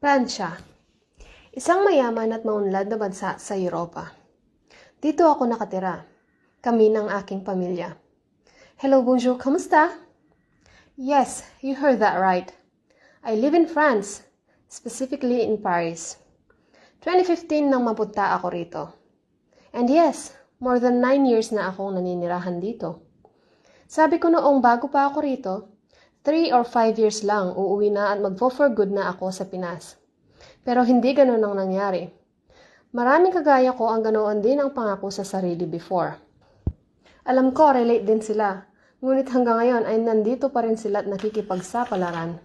Pransya. Isang mayaman at maunlad na bansa sa Europa. Dito ako nakatira. Kami ng aking pamilya. Hello, bonjour, kamusta? Yes, you heard that right. I live in France, specifically in Paris. 2015 nang mapunta ako rito. And yes, more than 9 years na akong naninirahan dito. Sabi ko noong bago pa ako rito, 3 or 5 years lang uuwi na at mag-for good na ako sa Pinas. Pero hindi ganun ang nangyari. Maraming kagaya ko ang ganoon din ang pangako sa sarili before. Alam ko, relate din sila. Ngunit hanggang ngayon ay nandito pa rin sila at nakikipagsapalaran.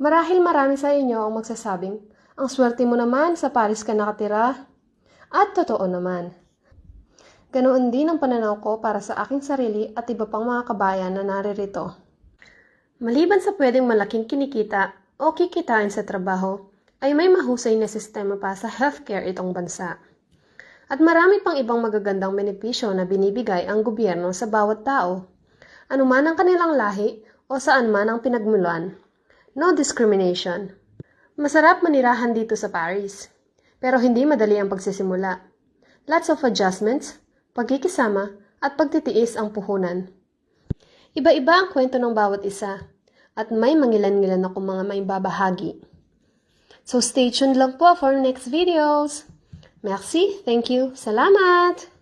Marahil marami sa inyo ang magsasabing, ang swerte mo naman sa Paris ka nakatira. At totoo naman. Ganoon din ang pananaw ko para sa aking sarili at iba pang mga kabayan na naririto. Maliban sa pwedeng malaking kinikita o kikitain sa trabaho, ay may mahusay na sistema pa sa healthcare itong bansa. At marami pang ibang magagandang benepisyo na binibigay ang gobyerno sa bawat tao. Anuman ang kanilang lahi o saan man ang pinagmulan. No discrimination. Masarap manirahan dito sa Paris. Pero hindi madali ang pagsisimula. Lots of adjustments, pagkikisama, at pagtitiis ang puhunan. Iba-iba ang kwento ng bawat isa, at may mangilan-ngilan akong mga maibabahagi. So stay tuned lang po for next videos. Merci, thank you, salamat!